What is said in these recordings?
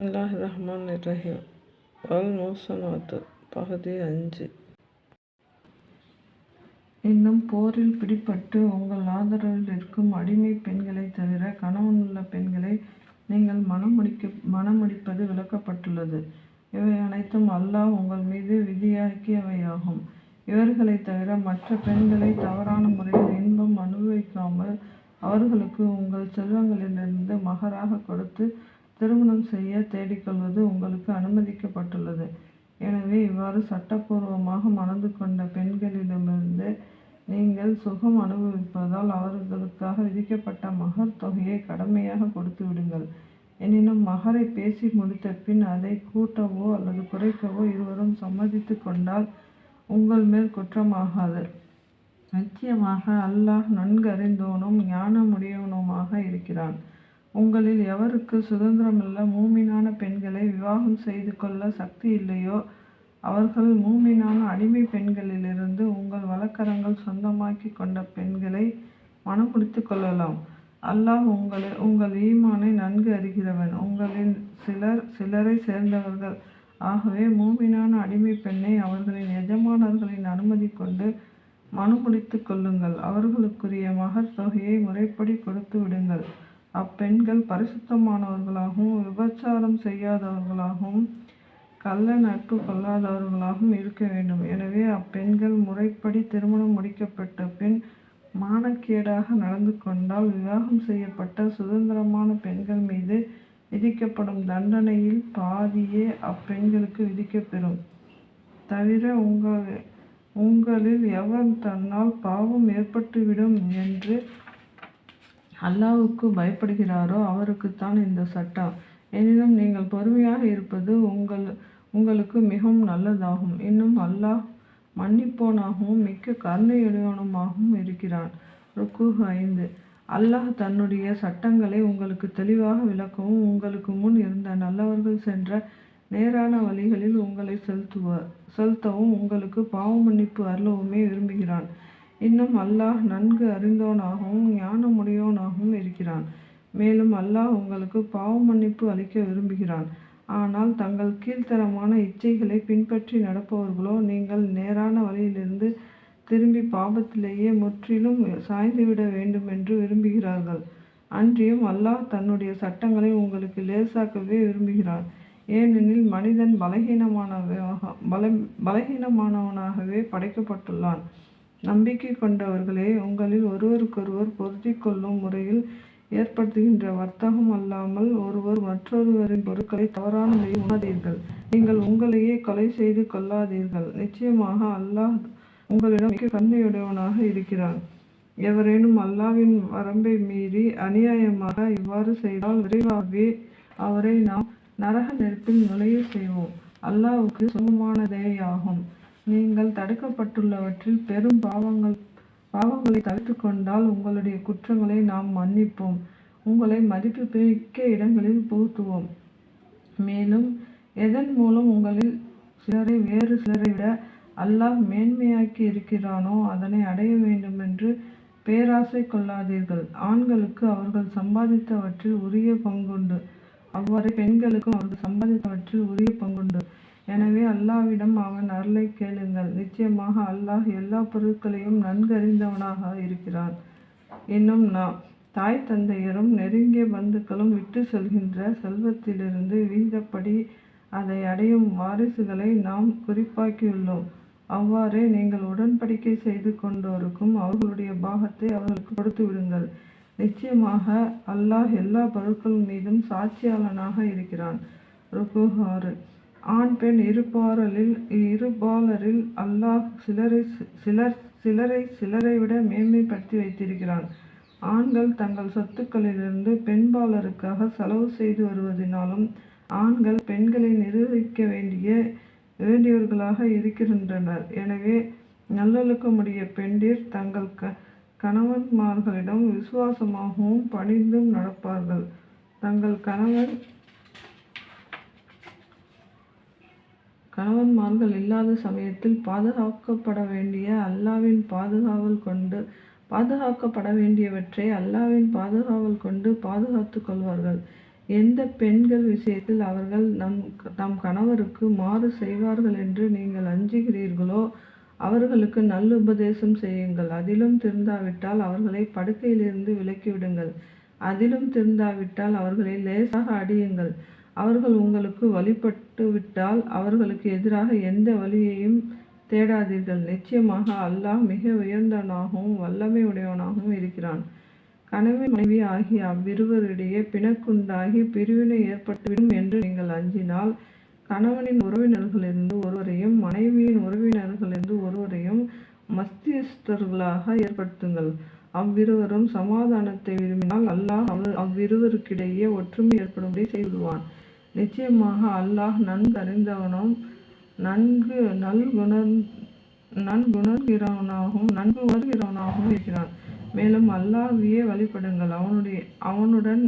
அல்லாஹ் ரஹ்மான் ரஹீம் அல் மோசனாத்து பகுதி அஞ்சு இன்னும் போரில் பிடிப்பட்டு உங்கள் ஆதரவில் இருக்கும் அடிமை பெண்களை தவிர கணவனுள்ள பெண்களை நீங்கள் மணமுடிக்க மனமுடிப்பது விளக்கப்பட்டுள்ளது இவை அனைத்தும் அல்லாஹ் உங்கள் மீது விதியாக்கியவையாகும் இவர்களை தவிர மற்ற பெண்களை தவறான முறையில் இன்பம் அனுபவிக்காமல் அவர்களுக்கு உங்கள் செல்வங்களிலிருந்து மகராக கொடுத்து திருமணம் செய்ய தேடிக்கொள்வது உங்களுக்கு அனுமதிக்கப்பட்டுள்ளது. எனவே இவ்வாறு சட்டப்பூர்வமாக மணந்து கொண்ட பெண்களிடமிருந்து நீங்கள் சுகம் அனுபவிப்பதால் அவர்களுக்காக விதிக்கப்பட்ட மகர் தொகையை கடமையாக கொடுத்து விடுங்கள். எனினும் மகரை பேசி முடித்த பின் அதை கூட்டவோ அல்லது குறைக்கவோ இருவரும் சம்மதித்து கொண்டால் உங்கள் மேல் குற்றமாகாது. நிச்சயமாக அல்லாஹ் நன்கறிந்தோனும் ஞானமுடையவனுமாக இருக்கிறான். உங்களில் எவருக்கு சுதந்திரமுள்ள மூமினான பெண்களை விவாகம் செய்து கொள்ள சக்தி இல்லையோ அவர்கள் மூமினான அடிமை பெண்களிலிருந்து உங்கள் வழக்கரங்கள் சொந்தமாக்கி கொண்ட பெண்களை மனம் பிடித்து கொள்ளலாம். அல்லாஹ் உங்களை உங்கள் ஈமானை நன்கு அறிகிறவன். உங்களின் சிலர் சிலரை சேர்ந்தவர்கள். ஆகவே மூமினான அடிமை பெண்ணை அவர்களின் எஜமானர்களின் அனுமதி கொண்டு மனு முடித்து கொள்ளுங்கள். அவர்களுக்குரிய மகர் தொகையை முறைப்படி கொடுத்து விடுங்கள். அப்பெண்கள் பரிசுத்தமானவர்களாகவும் விபச்சாரம் செய்யாதவர்களாகவும் கள்ள நட்பு கொள்ளாதவர்களாகவும் இருக்க வேண்டும். எனவே அப்பெண்கள் முறைப்படி திருமணம் முடிக்கப்பட்ட பின் மானக்கேடாக நடந்து கொண்டால் விவாகம் செய்யப்பட்ட சுதந்திரமான பெண்கள் மீது விதிக்கப்படும் தண்டனையில் பாதியே அப்பெண்களுக்கு விதிக்கப்பெறும். தவிர உங்கள் உங்களில் எவர் தன்னால் பாவம் ஏற்பட்டுவிடும் என்று அல்லாவுக்கு பயப்படுகிறாரோ அவருக்குத்தான் இந்த சட்டம். எனினும் நீங்கள் பொறுமையாக இருப்பது உங்கள் உங்களுக்கு மிகவும் நல்லதாகும். இன்னும் அல்லாஹ் மன்னிப்போனாகவும் மிக்க கருணையுடையவனுமாகவும் இருக்கிறான். ருக்கு ஐந்து. அல்லாஹ் தன்னுடைய சட்டங்களை உங்களுக்கு தெளிவாக விளக்கவும் உங்களுக்கு முன் இருந்த நல்லவர்கள் சென்ற நேரான வழிகளில் உங்களை செலுத்துவ செலுத்தவும் உங்களுக்கு பாவ மன்னிப்பு அருளவுமே விரும்புகிறான். இன்னும் அல்லாஹ் நன்கு அறிந்தவனாகவும் ஞானமுடையவனாகவும் இருக்கிறான். மேலும் அல்லாஹ் உங்களுக்கு பாவ மன்னிப்பு அளிக்க விரும்புகிறான். ஆனால் தங்கள் கீழ்த்தரமான இச்சைகளை பின்பற்றி நடப்பவர்களோ நீங்கள் நேரான வழியிலிருந்து திரும்பி பாபத்திலேயே முற்றிலும் சாய்ந்துவிட வேண்டும் என்று விரும்புகிறார்கள். அன்றியும் அல்லாஹ் தன்னுடைய சட்டங்களை உங்களுக்கு லேசாக்கவே விரும்புகிறான். ஏனெனில் மனிதன் பலகீனமானவனாக பல பலகீனமானவனாகவே படைக்கப்பட்டுள்ளான். நம்பிக்கை கொண்டவர்களே உங்களில் ஒருவருக்கொருவர் பொருத்தி கொள்ளும் முறையில் ஏற்படுத்துகின்ற வர்த்தகம் அல்லாமல் ஒருவர் மற்றொருவரின் பொருட்களை தவறான முறையில் உண்ணாதீர்கள். நீங்கள் உங்களையே கொலை செய்து கொள்ளாதீர்கள். நிச்சயமாக அல்லாஹ் உங்களிடம் மிக கண்ணையுடையவனாக இருக்கிறான். எவரேனும் அல்லாவின் வரம்பை மீறி அநியாயமாக இவ்வாறு செய்தால் விரைவாகவே அவரை நாம் நரக நெருப்பில் நுழைய செய்வோம். அல்லாவுக்கு சுகமானதேயாகும் நீங்கள் தடுக்கப்பட்டுள்ளவற்றில் பெரும் பாவங்கள் பாவங்களை தவிர்த்து கொண்டால் உங்களுடைய குற்றங்களை நாம் மன்னிப்போம். உங்களை மதிப்புமிக்க இடங்களில் புகுத்துவோம். மேலும் எதன் மூலம் உங்களில் சிலரை வேறு சிலரை விட அல்லாஹ் மேன்மையாக்கி இருக்கிறானோ அதனை அடைய வேண்டுமென்று பேராசை கொள்ளாதீர்கள். ஆண்களுக்கு அவர்கள் சம்பாதித்தவற்றில் உரிய பங்குண்டு. அவ்வாறு பெண்களுக்கும் அவர்கள் சம்பாதித்தவற்றில் உரிய பங்குண்டு. எனவே அல்லாவிடம் அவன் அருளை கேளுங்கள். நிச்சயமாக அல்லாஹ் எல்லா பொருட்களையும் நன்கறிந்தவனாக இருக்கிறான். இன்னும் நாம் தாய் தந்தையரும் நெருங்கிய பந்துக்களும் விட்டு செல்கின்ற செல்வத்திலிருந்து விகிதப்படி அதை அடையும் வாரிசுகளை நாம் குறிப்பாக்கியுள்ளோம். அவ்வாறே நீங்கள் உடன்படிக்கை செய்து கொண்டோருக்கும் அவர்களுடைய பாகத்தை அவர்களுக்கு கொடுத்து விடுங்கள். நிச்சயமாக அல்லாஹ் எல்லா பொருட்கள் மீதும் சாட்சியாளனாக இருக்கிறான். ருகுஹாறு ஆண் பெண் இருபாலரில் இருபாலரில் அல்லாஹ் சிலரை சிலர் சிலரை சிலரை விட மேன்மைப்படுத்தி வைத்திருக்கிறான். ஆண்கள் தங்கள் சொத்துக்களிலிருந்து பெண்பாலருக்காக செலவு செய்து வருவதனாலும் ஆண்கள் பெண்களை நிர்வகிக்க வேண்டிய வேண்டியவர்களாக இருக்கின்றனர். எனவே நல்லொழுக்கமுடைய பெண்டிர் தங்கள் க கணவன்மார்களிடம் விசுவாசமாகவும் பணிந்தும் நடப்பார்கள். தங்கள் கணவன் கணவன்மார்கள் இல்லாத சமயத்தில் பாதுகாக்கப்பட வேண்டிய அல்லாவின் பாதுகாவல் கொண்டு பாதுகாக்கப்பட வேண்டியவற்றை அல்லாவின் பாதுகாவல் கொண்டு பாதுகாத்து கொள்வார்கள். எந்த பெண்கள் விஷயத்தில் அவர்கள் நம் தம் கணவருக்கு மாறு செய்வார்கள் என்று நீங்கள் அஞ்சுகிறீர்களோ அவர்களுக்கு நல்லுபதேசம் செய்யுங்கள். அதிலும் திருந்தாவிட்டால் அவர்களை படுக்கையிலிருந்து விலக்கிவிடுங்கள் அதிலும் திருந்தாவிட்டால் அவர்களை லேசாக அடியுங்கள். அவர்கள் உங்களுக்கு வழிபட்டு விட்டால் அவர்களுக்கு எதிராக எந்த வழியையும் தேடாதீர்கள். நிச்சயமாக அல்லாஹ் மிக உயர்ந்தவனாகவும் வல்லமை உடையவனாகவும் இருக்கிறான். கணவன் மனைவி ஆகிய அவ்விருவரிடையே பிணக்குண்டாகி பிரிவினை ஏற்பட்டுவிடும் என்று நீங்கள் அஞ்சினால் கணவனின் உறவினர்களிலிருந்து ஒருவரையும் மனைவியின் உறவினர்களிலிருந்து ஒருவரையும் மஸ்தியஸ்தர்களாக ஏற்படுத்துங்கள். அவ்விருவரும் சமாதானத்தை விரும்பினால் அல்லாஹ் அவர் அவ்விருவருக்கிடையே ஒற்றுமை ஏற்படும்படி செய்துவான் நிச்சயமாக அல்லாஹ் நன்கு அறிந்தவனும் நன்கு நல்குணர் நன்குணர்கிறவனாகவும் நன்கு உணர்கிறவனாகவும் இருக்கிறான். மேலும் அல்லாஹ்வையே வழிபடுங்கள். அவனுடைய அவனுடன்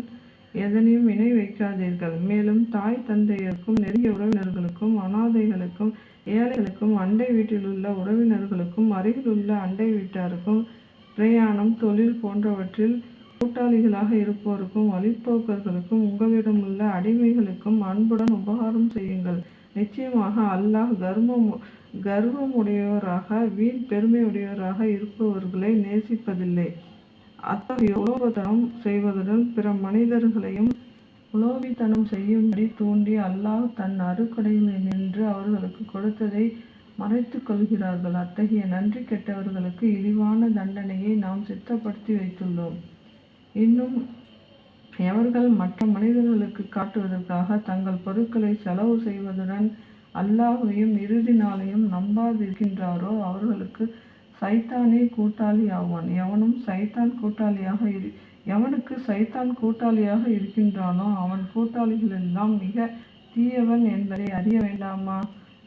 எதனையும் இணை வைக்காதீர்கள். மேலும் தாய் தந்தையருக்கும் நெருங்கிய உறவினர்களுக்கும் அனாதைகளுக்கும் ஏழைகளுக்கும் அண்டை வீட்டில் உள்ள உறவினர்களுக்கும் அருகிலுள்ள அண்டை வீட்டாருக்கும் பிரயாணம் தொழில் போன்றவற்றில் கூட்டாளிகளாக இருப்போருக்கும் வழிப்போக்கர்களுக்கும் உங்களிடமுள்ள அடிமைகளுக்கும் அன்புடன் உபகாரம் செய்யுங்கள். நிச்சயமாக அல்லாஹ் கர்மம் கர்வமுடையவராக வீண் பெருமையுடையவராக இருப்பவர்களை நேசிப்பதில்லை. அத்தகைய உலோகத்தனம் செய்வதுடன் பிற மனிதர்களையும் உலோபித்தனம் செய்யும்படி தூண்டி அல்லாஹ் தன் அருக்கடைகளில் நின்று அவர்களுக்கு கொடுத்ததை மறைத்து கொள்கிறார்கள். அத்தகைய நன்றி கெட்டவர்களுக்கு இழிவான தண்டனையை நாம் சித்தப்படுத்தி வைத்துள்ளோம். இன்னும் எவர்கள் மற்ற மனிதர்களுக்கு காட்டுவதற்காக தங்கள் பொருட்களை செலவு செய்வதுடன் அல்லாஹையும் இறுதி நாளையும் நம்பாதிருக்கின்றாரோ அவர்களுக்கு சைத்தானே கூட்டாளி ஆவான் எவனும் சைத்தான் கூட்டாளியாக இரு எவனுக்கு சைத்தான் கூட்டாளியாக இருக்கின்றானோ அவன் கூட்டாளிகள் எல்லாம் மிக தீயவன் என்பதை அறிய வேண்டாமா?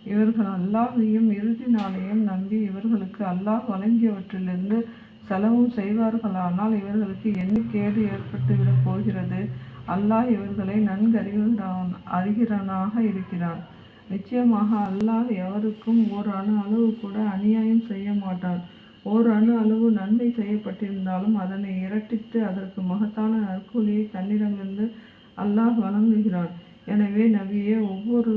இவர்கள் அல்லாஹையும் இறுதி நாளையும் நம்பி இவர்களுக்கு அல்லாஹ் வழங்கியவற்றிலிருந்து செலவும் செய்வார்களானால் இவர்களுக்கு என்ன கேடு ஏற்பட்டுவிடப் போகிறது. அல்லாஹ் இவர்களை நன்கு அறிகிறான் அறிகிறனாக இருக்கிறான். நிச்சயமாக அல்லாஹ் எவருக்கும் ஓர் அணு அளவு கூட அநியாயம் செய்ய மாட்டான். ஓர் அணு அளவு நன்மை செய்யப்பட்டிருந்தாலும் அதனை இரட்டித்து அதற்கு மகத்தான நற்கூலியை தன்னிடமிருந்து அல்லாஹ் வழங்குகிறான். எனவே நபியே ஒவ்வொரு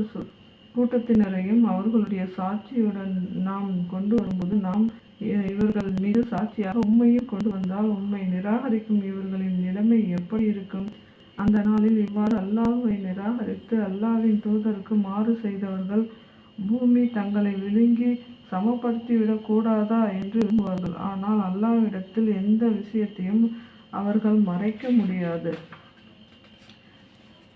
கூட்டத்தினரையும் அவர்களுடைய சாட்சியுடன் நாம் கொண்டு வரும்போது நாம் இவர்கள் மீது சாட்சியாக உண்மையும் கொண்டு வந்தால் உண்மை நிராகரிக்கும் இவர்களின் நிலைமை எப்படி இருக்கும்? அந்த நாளில் இவ்வாறு அல்லாஹுவை நிராகரித்து அல்லாவின் தூதருக்கு மாறு செய்தவர்கள் பூமி தங்களை விழுங்கி சமப்படுத்திவிடக் கூடாதா என்று விரும்புவார்கள். ஆனால் அல்லாவிடத்தில் எந்த விஷயத்தையும் அவர்கள் மறைக்க முடியாது.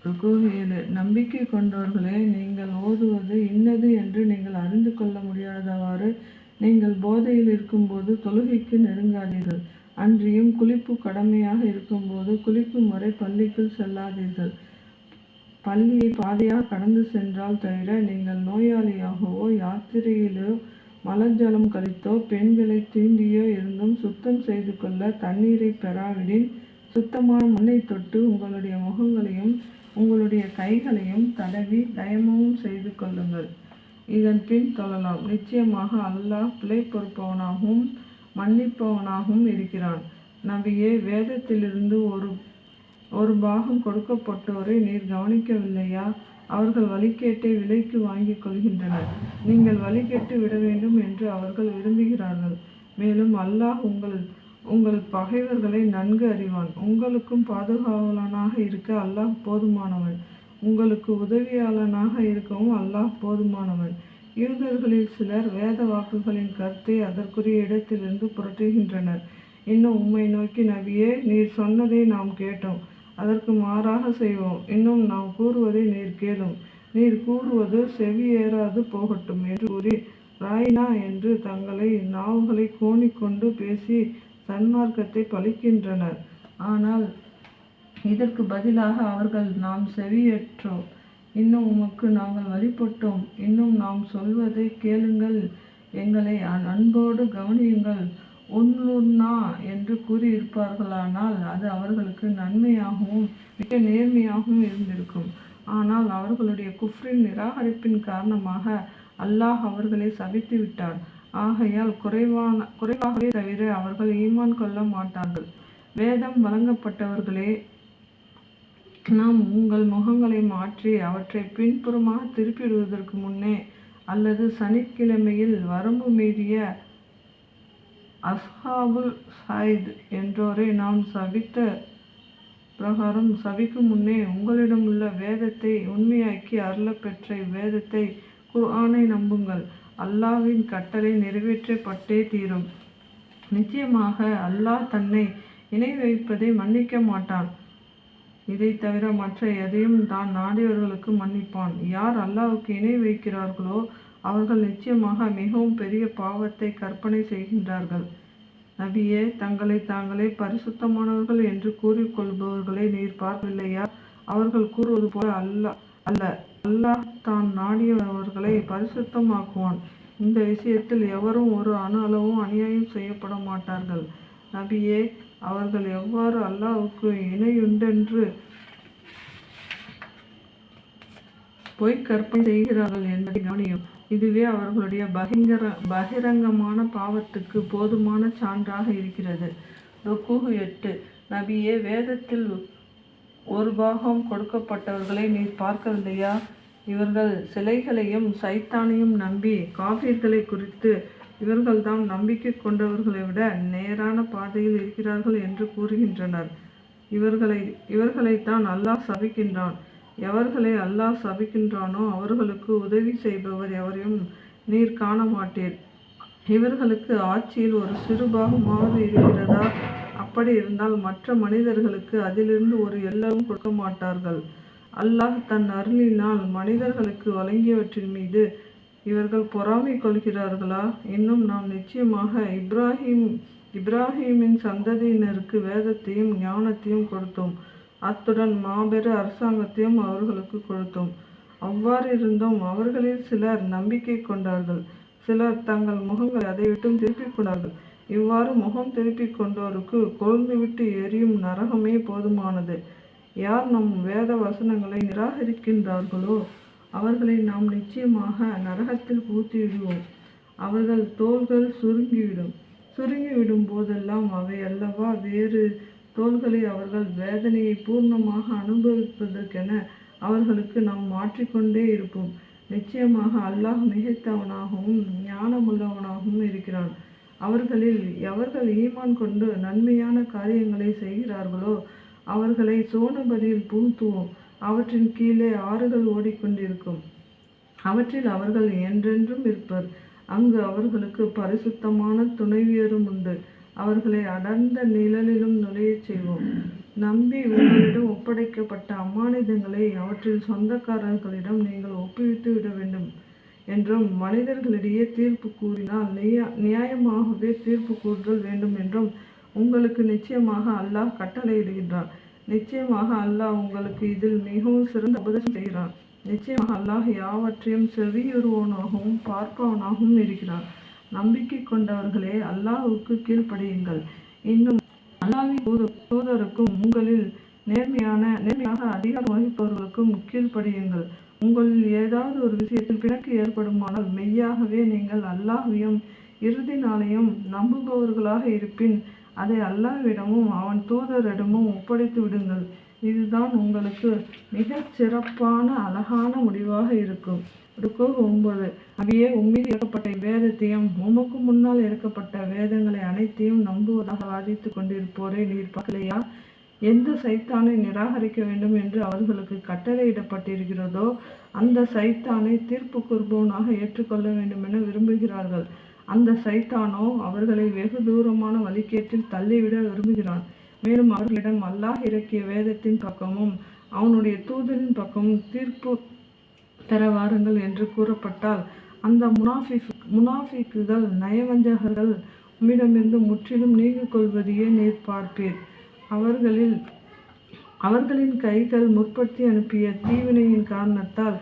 ஏழு. நம்பிக்கை கொண்டவர்களே நீங்கள் ஓதுவது இன்னது என்று நீங்கள் அறிந்து கொள்ள முடியாதவாறு நீங்கள் போதையில் இருக்கும்போது தொழுகைக்கு நெருங்காதீர்கள். அன்றியும் குளிப்பு கடமையாக இருக்கும்போது குளிக்கும் முறை பள்ளிக்குள் செல்லாதீர்கள். பள்ளியை பாதையாக கடந்து சென்றால் தவிர நீங்கள் நோயாளியாகவோ யாத்திரையிலோ மலஜலம் கழித்தோ பெண்களை தீண்டியோ இருந்தும் சுத்தம் செய்து கொள்ள தண்ணீரை பெறாவிடின் சுத்தமான மண்ணை தொட்டு உங்களுடைய முகங்களையும் உங்களுடைய கைகளையும் தடவி தயமும் செய்து கொள்ளுங்கள். இதன் பின் தொழலாம் நிச்சயமாக அல்லாஹ் பிழை பொறுப்பவனாகவும் மன்னிப்பவனாகவும் இருக்கிறான். நபியே வேதத்திலிருந்து ஒரு ஒரு பாகம் கொடுக்கப்பட்டோரை நீர் கவனிக்கவில்லையா? அவர்கள் வழிகேட்டை விலைக்கு வாங்கிக் கொள்கின்றனர். நீங்கள் வழிகேட்டு விட வேண்டும் என்று அவர்கள் விரும்புகிறார்கள். மேலும் அல்லாஹ் உங்கள் உங்கள் பகைவர்களை நன்கு அறிவான். உங்களுக்கும் பாதுகாவலனாக இருக்க அல்லாஹ் போதுமானவன். உங்களுக்கு உதவியாளனாக இருக்கவும் அல்லாஹ் போதுமானவன். யூதர்களில் சிலர் வேத வாக்குகளின் கருத்தை அதற்குரிய இடத்திலிருந்து புரட்டுகின்றனர். இன்னும் உம்மை நோக்கி நபியே நீர் சொன்னதை நாம் கேட்டோம். அதற்கு மாறாக செய்வோம். இன்னும் நாம் கூறுவதை நீர் கேளும். நீர் கூறுவது செவியேறாது போகட்டும் என்று கூறி ராயினா என்று தங்களை நாவுகளை கோணிக்கொண்டு பேசி சன்மார்க்கத்தை பழிக்கின்றனர். ஆனால் இதற்கு பதிலாக அவர்கள் நாம் செவியேற்றோம். இன்னும் உமக்கு நாங்கள் வழிபட்டோம். இன்னும் நாம் சொல்வதை கேளுங்கள். எங்களை அன்போடு கவனியுங்கள். உன்னுன்னா என்று கூறியிருப்பார்களானால் அது அவர்களுக்கு நன்மையாகவும் மிக நேர்மையாகவும் இருந்திருக்கும். ஆனால் அவர்களுடைய குஃப்ரின் நிராகரிப்பின் காரணமாக அல்லாஹ் அவர்களை சபித்து விட்டார் ஆகையால் குறைவான குறைவாகவே தவிர அவர்கள் ஈமான் கொள்ள மாட்டார்கள். வேதம் வழங்கப்பட்டவர்களே நாம் உங்கள் முகங்களை மாற்றி அவற்றை பின்புறமாக திருப்பிவிடுவதற்கு முன்னே அல்லது சனிக்கிழமையில் வரம்பு மீறிய அஸ்ஹாபுல் சாயித் என்றோரை நாம் சபித்த பிரகாரம் சபிக்கும் முன்னே உங்களிடமுள்ள வேதத்தை உண்மையாக்கி அருளப்பெற்ற இவ்வேதத்தை குர்ஆனை நம்புங்கள். அல்லாஹ்வின் கட்டளை நிறைவேற்றப்பட்டே தீரும். நிச்சயமாக அல்லாஹ் தன்னை இணை வைப்பதை மன்னிக்க மாட்டான். இதை தவிர மற்ற எதையும் தான் நாடியவர்களுக்கு மன்னிப்பான். யார் அல்லாவுக்கு இணை வைக்கிறார்களோ அவர்கள் நிச்சயமாக மிகவும் பெரிய பாவத்தை கற்பனை செய்கின்றார்கள். நபியே தங்களை தாங்களே பரிசுத்தமானவர்கள் என்று கூறிக்கொள்பவர்களை நீர் பார்க்கவில்லையா? அவர்கள் கூறுவது போல அல்ல அல்ல. அல்லாஹ் தான் நாடியவர்களை பரிசுத்தமாக்குவான். இந்த விஷயத்தில் எவரும் ஒரு அணு அளவும் அநியாயம் செய்யப்பட மாட்டார்கள். நபியே அவர்கள் எவ்வாறு அல்லாவுக்கு இணையுண்டென்று பொய் கற்பனை செய்கிறார்கள் என்பதை கவனியும். இதுவே அவர்களுடைய பகிங்கர பகிரங்கமான பாவத்துக்கு போதுமான சான்றாக இருக்கிறது. ருக்குஹு எட்டு. நபியே வேதத்தில் ஒரு பாகம் கொடுக்கப்பட்டவர்களை நீர் பார்க்கவில்லையா? இவர்கள் சிலைகளையும் சைத்தானையும் நம்பி காவியர்களை குறித்து இவர்கள்தான் நம்பிக்கை கொண்டவர்களை விட நேரான பாதையில் இருக்கிறார்கள் என்று கூறுகின்றனர். இவர்களை இவர்களைத்தான் அல்லாஹ் சபிக்கின்றான். எவர்களை அல்லாஹ் சபிக்கின்றானோ அவர்களுக்கு உதவி செய்பவர் எவரையும் நீர் காண மாட்டீர் இவர்களுக்கு ஆட்சியில் ஒரு சிறு பாகமாவது இருக்கிறதா? அப்படி இருந்தால் மற்ற மனிதர்களுக்கு அதிலிருந்து ஒரு எல்லவும் கொடுக்க மாட்டார்கள். அல்லாஹ் தன் அருளினால் மனிதர்களுக்கு வழங்கியவற்றின் மீது இவர்கள் பொறாமை கொள்கிறார்களா? இன்னும் நாம் நிச்சயமாக இப்ராஹிம் இப்ராஹிமின் சந்ததியினருக்கு வேதத்தையும் ஞானத்தையும் கொடுத்தோம். அத்துடன் மாபெரு அரசாங்கத்தையும் அவர்களுக்கு கொடுத்தோம். அவ்வாறு இருந்தும் அவர்களில் சிலர் நம்பிக்கை கொண்டார்கள். சிலர் தங்கள் முகங்களை அதை விட்டும் திருப்பிக் கொண்டார்கள். இவ்வாறு முகம் திருப்பிக் கொண்டோருக்கு கொழுந்துவிட்டு எரியும் நரகமே போதுமானது. யார் நம் வேத வசனங்களை நிராகரிக்கின்றார்களோ அவர்களை நாம் நிச்சயமாக நரகத்தில் பூத்திவிடுவோம் அவர்கள் தோள்கள் சுருங்கிவிடும். சுருங்கிவிடும் போதெல்லாம் அவை அல்லவா? வேறு தோள்களை அவர்கள் வேதனையை பூர்ணமாக அனுபவிப்பதற்கென அவர்களுக்கு நாம் மாற்றிக்கொண்டே இருப்போம். நிச்சயமாக அல்லாஹ் மிகைத்தவனாகவும் ஞானமுள்ளவனாகவும் இருக்கிறான். அவர்களில் எவர்கள் ஈமான் கொண்டு நன்மையான காரியங்களை செய்கிறார்களோ அவர்களை சோனபதியில் புகுத்துவோம். அவற்றின் கீழே ஆறுகள் ஓடிக்கொண்டிருக்கும். அவற்றில் அவர்கள் என்றென்றும் இருப்பர். அங்கு அவர்களுக்கு பரிசுத்தமான துணைவியரும் உண்டு. அவர்களை அடர்ந்த நிழலிலும் நுழையச் செய்வோம். நம்பி உங்களிடம் ஒப்படைக்கப்பட்ட அம்மானிதங்களை அவற்றில் சொந்தக்காரர்களிடம் நீங்கள் ஒப்புவித்து விட வேண்டும் என்றும் மனிதர்களிடையே தீர்ப்பு கூறினால் நியா- நியாயமாகவே தீர்ப்பு கூறுதல் வேண்டும் என்றும் உங்களுக்கு நிச்சயமாக அல்லாஹ் கட்டளையிடுகின்றார் நிச்சயமாக அல்லாஹ் உங்களுக்கு இதில் மிகவும் சிறந்த உபதேசம் செய்கிறான். நிச்சயமாக அல்லாஹ் யாவற்றையும் செவியுறுவனாகவும் பார்ப்பவனாகவும் இருக்கிறான். நம்பிக்கை கொண்டவர்களே அல்லாஹுக்கு கீழ்ப்படியுங்கள். இன்னும் அல்லாவின் தூத- தூதருக்கும் உங்களில் நேர்மையான நேர்மையாக அதிகாரம் வகிப்பவர்களுக்கும் கீழ்ப்படியுங்கள். உங்களில் ஏதாவது ஒரு விஷயத்தில் பிணக்கு ஏற்படுமானால் மெய்யாகவே நீங்கள் அல்லாஹ்வையும் இறுதி நாளையும் நம்புபவர்களாக இருப்பின் அதை அல்லாவிடமும் அவன் தூதரிடமும் ஒப்படைத்து விடுங்கள். இதுதான் உங்களுக்கு மிகச் சிறப்பான அழகான முடிவாக இருக்கும். ருக்கோ ஒன்பது. அவையே உம்மீது இறக்கப்பட்ட வேதத்தையும் உமக்கு முன்னால் இறக்கப்பட்ட வேதங்களை அனைத்தையும் நம்புவதாக வாதித்து கொண்டிருப்போரை நீர் பார்க்கலையா? எந்த சைத்தானை நிராகரிக்க வேண்டும் என்று அவர்களுக்கு கட்டளையிடப்பட்டிருக்கிறதோ அந்த சைத்தானை தீர்ப்பு கூறுபவனாக ஏற்றுக்கொள்ள வேண்டும் என விரும்புகிறார்கள். அந்த சைத்தானோ அவர்களை வெகு தூரமான வழிகேட்டில் தள்ளிவிட விரும்புகிறான். மேலும் அவர்களிடம் அல்லாஹ் இறக்கிய வேதத்தின் பக்கமும் அவனுடைய தூதரின் பக்கமும் தீர்ப்பு பெற வாருங்கள் என்று கூறப்பட்டால் அந்த முனாஃபிக் முனாஃபிக்குகள் நயவஞ்சகர்கள் உம்மிடமிருந்து முற்றிலும் நீங்கிக் கொள்வதையே நீர் பார்ப்பீர். அவர்களில் அவர்களின் கைகள் முற்படுத்தி அனுப்பிய தீவினையின் காரணத்தால்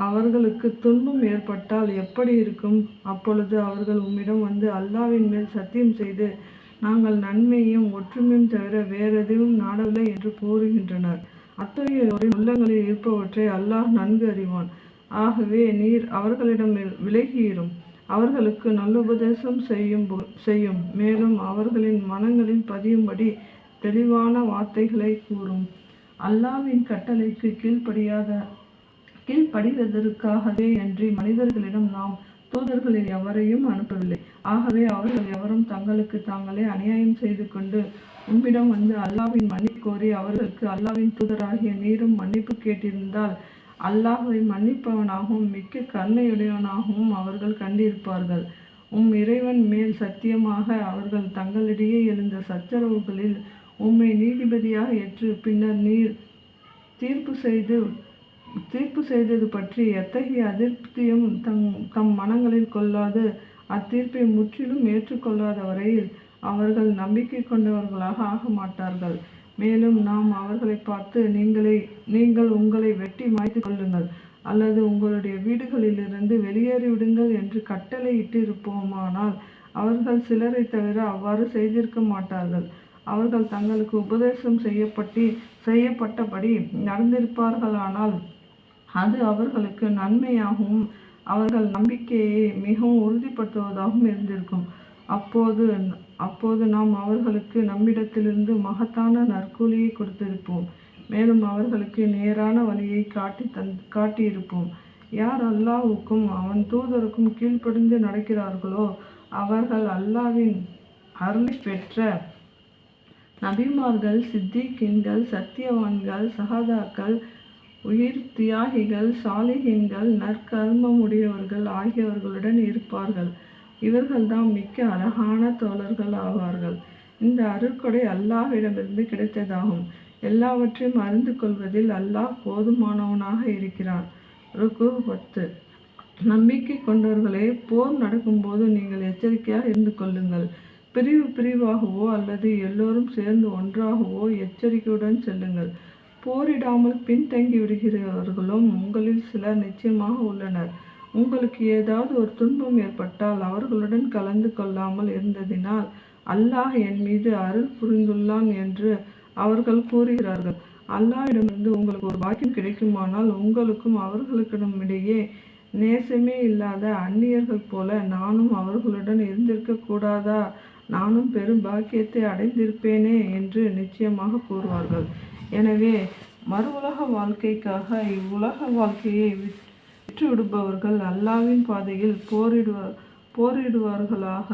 அவர்களுக்கு துன்பம் ஏற்பட்டால் எப்படி இருக்கும்? அப்பொழுது அவர்கள் உம்மிடம் வந்து அல்லாவின் மேல் சத்தியம் செய்து நாங்கள் நன்மையும் ஒற்றுமையும் தவிர வேறெதுவும் நாடவில்லை என்று கூறுகின்றனர். அத்தகையோரின் உள்ளங்களில் இருப்பவற்றை அல்லாஹ் நன்கு அறிவான். ஆகவே நீர் அவர்களிடம் விலகியிரும். அவர்களுக்கு நல்லுபதேசம் செய்யும் போ- செய்யும். மேலும் அவர்களின் மனங்களில் பதியும்படி தெளிவான வார்த்தைகளை கூறும். அல்லாவின் கட்டளைக்கு கீழ்ப்படியாத கீழ்ப்படிவதற்காகவே அன்றி மனிதர்களிடம் நாம் தூதர்களில் எவரையும் அனுப்பவில்லை. ஆகவே அவர்கள் எவரும் தங்களுக்கு தாங்களே அநியாயம் செய்து கொண்டு உம்மிடம் வந்து அல்லாவின் மன்னிப்பு கோரி அவர்களுக்கு அல்லாவின் தூதராகிய நீரும் மன்னிப்பு கேட்டிருந்தால் அல்லாஹை மன்னிப்பவனாகவும் மிக்க கருணையுடையவனாகவும் அவர்கள் கண்டிருப்பார்கள். உம் இறைவன் மேல் சத்தியமாக அவர்கள் தங்களிடையே எழுந்த சச்சரவுகளில் உம்மை நீதிபதியாக ஏற்று பின்னர் நீர் தீர்ப்பு செய்து தீர்ப்பு செய்தது பற்றி எத்தகைய அதிருப்தியும் தம் தம் மனங்களில் கொள்ளாது. அத்தீர்ப்பை முற்றிலும் ஏற்றுக்கொள்ளாத வரையில் அவர்கள் நம்பிக்கை கொண்டவர்களாக ஆக மாட்டார்கள். மேலும் நாம் அவர்களை பார்த்து நீங்களே நீங்கள் உங்களை வெட்டி மாய்த்து கொள்ளுங்கள். அல்லது உங்களுடைய வீடுகளிலிருந்து வெளியேறிவிடுங்கள் என்று கட்டளையிட்டு இருப்போமானால் அவர்கள் சிலரை தவிர அவ்வாறு செய்திருக்க மாட்டார்கள். அவர்கள் தங்களுக்கு உபதேசம் செய்யப்பட்டு செய்யப்பட்டபடி நடந்திருப்பார்களானால் அது அவர்களுக்கு நன்மையாகவும் அவர்கள் நம்பிக்கையை மிகவும் உறுதிப்படுத்துவதாகவும் இருந்திருக்கும். அப்போது அப்போது நாம் அவர்களுக்கு நம்மிடத்திலிருந்து மகத்தான நற்கூலியை கொடுத்திருப்போம். மேலும் அவர்களுக்கு நேரான வழியை காட்டி தந் காட்டியிருப்போம். யார் அல்லாவுக்கும் அவன் தூதருக்கும் கீழ்ப்படிந்து நடக்கிறார்களோ அவர்கள் அல்லாவின் அருளை பெற்ற நபிமார்கள் சித்திகின்கள் சத்தியவான்கள் சஹாதாக்கள் உயிர் தியாகிகள் சாலிஹீன்கள் நற்கர்மமுடையவர்கள் ஆகியவர்களுடன் இருப்பார்கள். இவர்கள்தான் மிக்க அழகான தோழர்கள் ஆவார்கள். இந்த அருட்கொடை அல்லாஹ்விடமிருந்து கிடைத்ததாகும். எல்லாவற்றையும் அறிந்து கொள்வதில் அல்லாஹ் போதுமானவனாக இருக்கிறான். ருக்கு பத்து. நம்பிக்கை கொண்டவர்களே போர் நடக்கும்போது நீங்கள் எச்சரிக்கையாக இருந்து கொள்ளுங்கள். பிரிவு பிரிவாகவோ அல்லது எல்லோரும் சேர்ந்து ஒன்றாகவோ எச்சரிக்கையுடன் செல்லுங்கள். போரிடாமல் பின்தங்கி விடுகிறவர்களும் உங்களில் சிலர் நிச்சயமாக உள்ளனர். உங்களுக்கு ஏதாவது ஒரு துன்பம் ஏற்பட்டால் அவர்களுடன் கலந்து கொள்ளாமல் இருந்ததினால் அல்லாஹ் என் மீது அருள் புரிந்துள்ளான் என்று அவர்கள் கூறுகிறார்கள். அல்லாஹிடமிருந்து உங்களுக்கு ஒரு பாக்கியம் கிடைக்குமானால் உங்களுக்கும் அவர்களுக்கிடம் இடையே நேசமே இல்லாத அந்நியர்கள் போல நானும் அவர்களுடன் இருந்திருக்க கூடாதா? நானும் பெரும் பாக்கியத்தை அடைந்திருப்பேனே என்று நிச்சயமாக கூறுவார்கள். எனவே மறு உலக வாழ்க்கைக்காக இவ்வுலக வாழ்க்கையை விட்- விட்டுவிடுபவர்கள் அல்லாவின் பாதையில் போரிடுவார் போரிடுவார்களாக.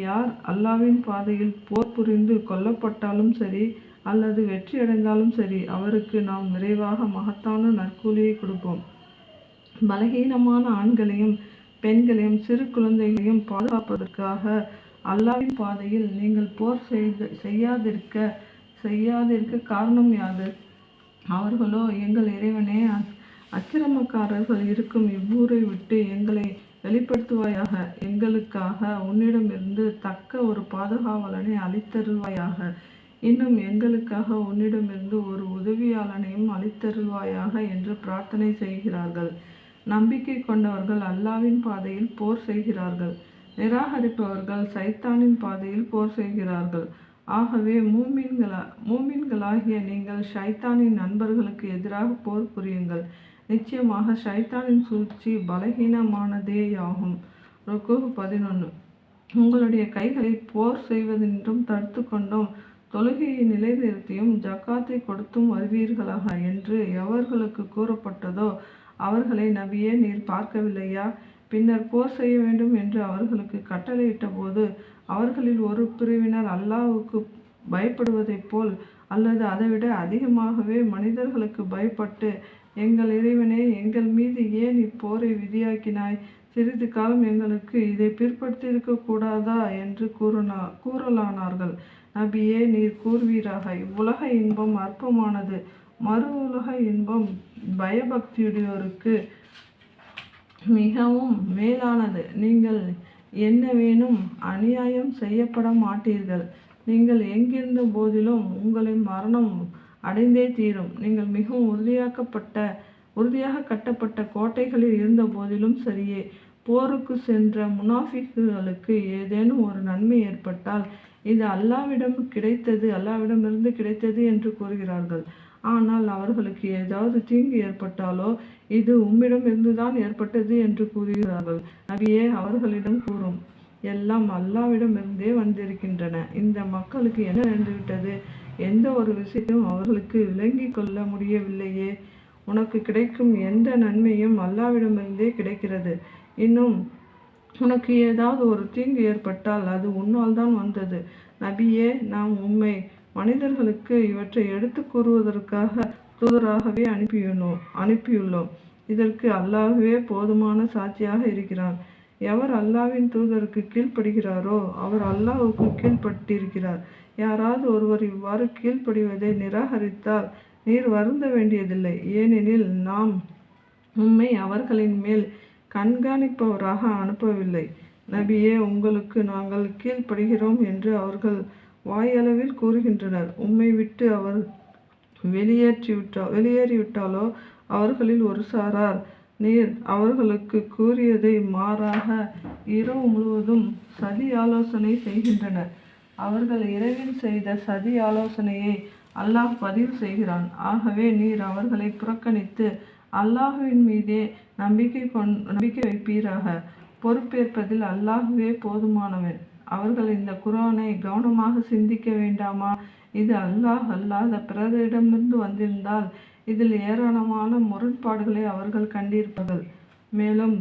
யார் அல்லாவின் பாதையில் போர் புரிந்து கொல்லப்பட்டாலும் சரி அல்லது வெற்றியடைந்தாலும் சரி அவருக்கு நாம் விரைவாக மகத்தான நற்கூலியை கொடுப்போம். பலகீனமான ஆண்களையும் பெண்களையும் சிறு குழந்தைகளையும் பாதுகாப்பதற்காக அல்லாவின் பாதையில் நீங்கள் போர் செய்து செய்யாதிருக்க செய்யாதிருக்க காரணம் யாது? அவர்களோ எங்கள் இறைவனே அக்கிரமக்காரர்கள் இருக்கும் இவ்வூரை விட்டு எங்களை வெளிப்படுத்துவாயாக. எங்களுக்காக உன்னிடமிருந்து தக்க ஒரு பாதுகாவலனை அளித்தருள்வாயாக. இன்னும் எங்களுக்காக உன்னிடமிருந்து ஒரு உதவியாளனையும் அளித்தருள்வாயாக என்று பிரார்த்தனை செய்கிறார்கள். நம்பிக்கை கொண்டவர்கள் அல்லாவின் பாதையில் போர் செய்கிறார்கள். நிராகரிப்பவர்கள் சைத்தானின் பாதையில் போர் செய்கிறார்கள். ஆகவே மூமின்களா மூமின்களாகிய நீங்கள் ஷைத்தானின் நண்பர்களுக்கு எதிராக போர் புரியுங்கள். நிச்சயமாக ஷைத்தானின் சூழ்ச்சி பலகீனமானதேயாகும். ருக்கு பதினொன்று உங்களுடைய கைகளை போர் செய்வதென்றும் தடுத்து கொண்டும். தொழுகையை நிலைநிறுத்தியும் ஜக்காத்தை கொடுத்தும் வருவீர்களாக என்று எவர்களுக்கு கூறப்பட்டதோ அவர்களை நபியே நீர் பார்க்கவில்லையா? பின்னர் போர் செய்ய வேண்டும் என்று அவர்களுக்கு கட்டளையிட்ட போது அவர்களில் ஒரு பிரிவினர் அல்லாவுக்கு பயப்படுவதைப் போல் அல்லது அதைவிட அதிகமாகவே மனிதர்களுக்கு பயப்பட்டு எங்கள் இறைவனே எங்கள் மீது ஏன் இப்போரை விதியாக்கினாய்? சிறிது காலம் எங்களுக்கு இதை பிற்படுத்தியிருக்க கூடாதா? என்று கூறுனா கூறலானார்கள். நபியே நீர் கூறுவீராக. இவ்வுலக இன்பம் அற்பமானது. மறு உலக இன்பம் பயபக்தியுடையோருக்கு மிகவும் மேலானது. நீங்கள் என்ன வேணும் அநியாயம் செய்யப்பட மாட்டீர்கள். நீங்கள் எங்கிருந்த போதிலும் உங்களை மரணம் அடைந்தே தீரும். நீங்கள் மிகவும் உறுதியாக்கப்பட்ட உறுதியாக கட்டப்பட்ட கோட்டைகளில் இருந்த போதிலும் சரியே. போருக்கு சென்ற முனாஃபிக்குகளுக்கு ஏதேனும் ஒரு நன்மை ஏற்பட்டால் இது அல்லாவிடம் கிடைத்தது அல்லாவிடமிருந்து கிடைத்தது என்று கூறுகிறார்கள். ஆனால் அவர்களுக்கு ஏதாவது தீங்கு ஏற்பட்டாலோ இது உம்மிடம் இருந்துதான் ஏற்பட்டது என்று கூறுகிறார்கள். நபியே அவர்களிடம் கூறும். எல்லாம் அல்லாவிடமிருந்தே வந்திருக்கின்றன. இந்த மக்களுக்கு என்ன நடந்துவிட்டது? எந்த ஒரு விஷயத்தையும் அவர்களுக்கு விளங்கி கொள்ள முடியவில்லையே. உனக்கு கிடைக்கும் எந்த நன்மையும் அல்லாவிடமிருந்தே கிடைக்கிறது. இன்னும் உனக்கு ஏதாவது ஒரு தீங்கு ஏற்பட்டால் அது உன்னால் தான் வந்தது. நபியே நாம் உண்மை மனிதர்களுக்கு இவற்றை எடுத்து கூறுவதற்காக தூதராகவே அனுப்பியுள்ளோம் அனுப்பியுள்ளோம். இதற்கு அல்லாஹுவே போதுமான சாட்சியாக இருக்கிறான். எவர் அல்லாவின் தூதருக்கு கீழ்ப்படுகிறாரோ அவர் அல்லாஹுக்கு கீழ்ப்பட்டிருக்கிறார். யாராவது ஒருவர் இவ்வாறு கீழ்ப்படிவதை நிராகரித்தால் நீர் வருந்த வேண்டியதில்லை. ஏனெனில் நாம் உம்மை அவர்களின் மேல் கண்காணிப்பவராக அனுப்பவில்லை. நபியே உங்களுக்கு நாங்கள் கீழ்ப்படுகிறோம் என்று அவர்கள் வாயளவில் கூறுகின்றனர். உம்மை விட்டு அவர் வெளியேற்றிவிட்டா வெளியேறிவிட்டாலோ அவர்களில் ஒரு சாரார். நீர் அவர்களுக்கு கூறியதை மாறாக இரவு முழுவதும் சதி ஆலோசனை செய்கின்றனர். அவர்கள் இரவில் செய்த சதி ஆலோசனையை அல்லாஹ் பதிவு செய்கிறான். ஆகவே நீர் அவர்களை புறக்கணித்து அல்லாஹுவின் மீதே நம்பிக்கை கொண் நம்பிக்கை வைப்பீராக. பொறுப்பேற்பதில் அல்லாஹுவே போதுமானவன். அவர்கள் இந்த குரானை கவனமாக சிந்திக்க வேண்டாமா? இது அல்லாஹ் அல்லாத பிறரிடமிருந்து வந்திருந்தால் இதில் ஏராளமான முரண்பாடுகளை அவர்கள் கண்டிருப்பார்கள். மேலும்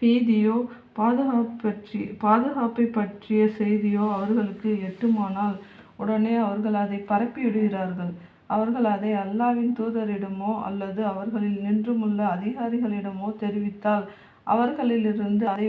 பீதியோ பாதுகாப்பு பற்றி பாதுகாப்பை பற்றிய செய்தியோ அவர்களுக்கு எட்டுமானால் உடனே அவர்கள் அதை பரப்பிவிடுகிறார்கள். அவர்கள் அதை அல்லாவின் தூதரிடமோ அல்லது அவர்களில் நின்றுமுள்ள அதிகாரிகளிடமோ தெரிவித்தால் அவர்களிலிருந்து அதை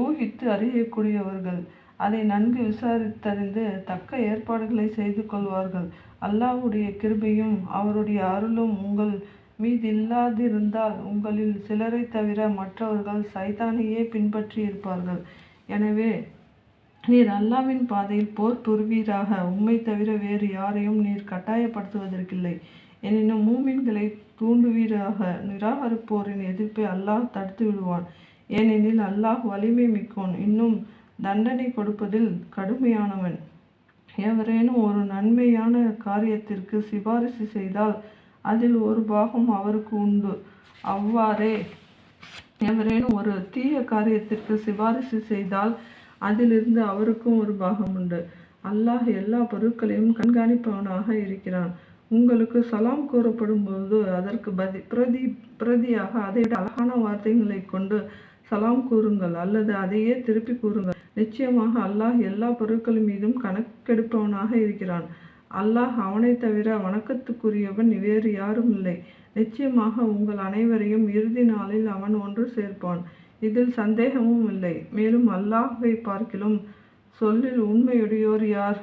ஊகித்து அறியக்கூடியவர்கள். அதை நன்கு விசாரித்தறிந்து தக்க ஏற்பாடுகளை செய்து கொள்வார்கள். அல்லாஹ்வுடைய கிருபையும் அவருடைய அருளும் உங்கள் மீதில்லாதிருந்தால் உங்களில் சிலரை தவிர மற்றவர்கள் சைதானையே பின்பற்றி இருப்பார்கள். எனவே நீர் அல்லாவின் பாதையில் போர் துருவீராக உம்மை தவிர வேறு யாரையும் நீர் கட்டாயப்படுத்துவதற்கில்லை. எனினும் மூமின்களை தூண்டுவீராக. நிராகரிப்போரின் எதிர்ப்பை அல்லாஹ் தடுத்து விடுவான் ஏனெனில் அல்லாஹ் வலிமை மிக்கோன் இன்னும் தண்டனை கொடுப்பதில் கடுமையானவன். எவரேனும் ஒரு நன்மையான காரியத்திற்கு சிபாரிசு செய்தால் அதில் ஒரு பாகம் அவருக்கு உண்டு. அவ்வாறே எவரேனும் ஒரு தீய காரியத்திற்கு சிபாரிசு செய்தால் அதிலிருந்து அவருக்கும் ஒரு பாகம் உண்டு. அல்லாஹ் எல்லா பொருட்களையும் கண்காணிப்பவனாக இருக்கிறான். உங்களுக்கு சலாம் கூறப்படும் போது அதற்கு பதி பிரதி பிரதியாக அதைவிட அழகான வார்த்தைகளை கொண்டு சலாம் கூறுங்கள் அல்லது அதையே திருப்பி கூறுங்கள். நிச்சயமாக அல்லாஹ் எல்லா பொருட்களின் மீதும் கணக்கெடுப்பவனாக இருக்கிறான். அல்லாஹ் அவனை தவிர வணக்கத்துக்குரியவன் வேறு யாரும் இல்லை. நிச்சயமாக உங்கள் அனைவரையும் இறுதி நாளில் அவன் ஒன்று சேர்ப்பான். இதில் சந்தேகமும் இல்லை. மேலும் அல்லாஹை பார்க்கிலும் சொல்லில் உண்மையுடையோர் யார்?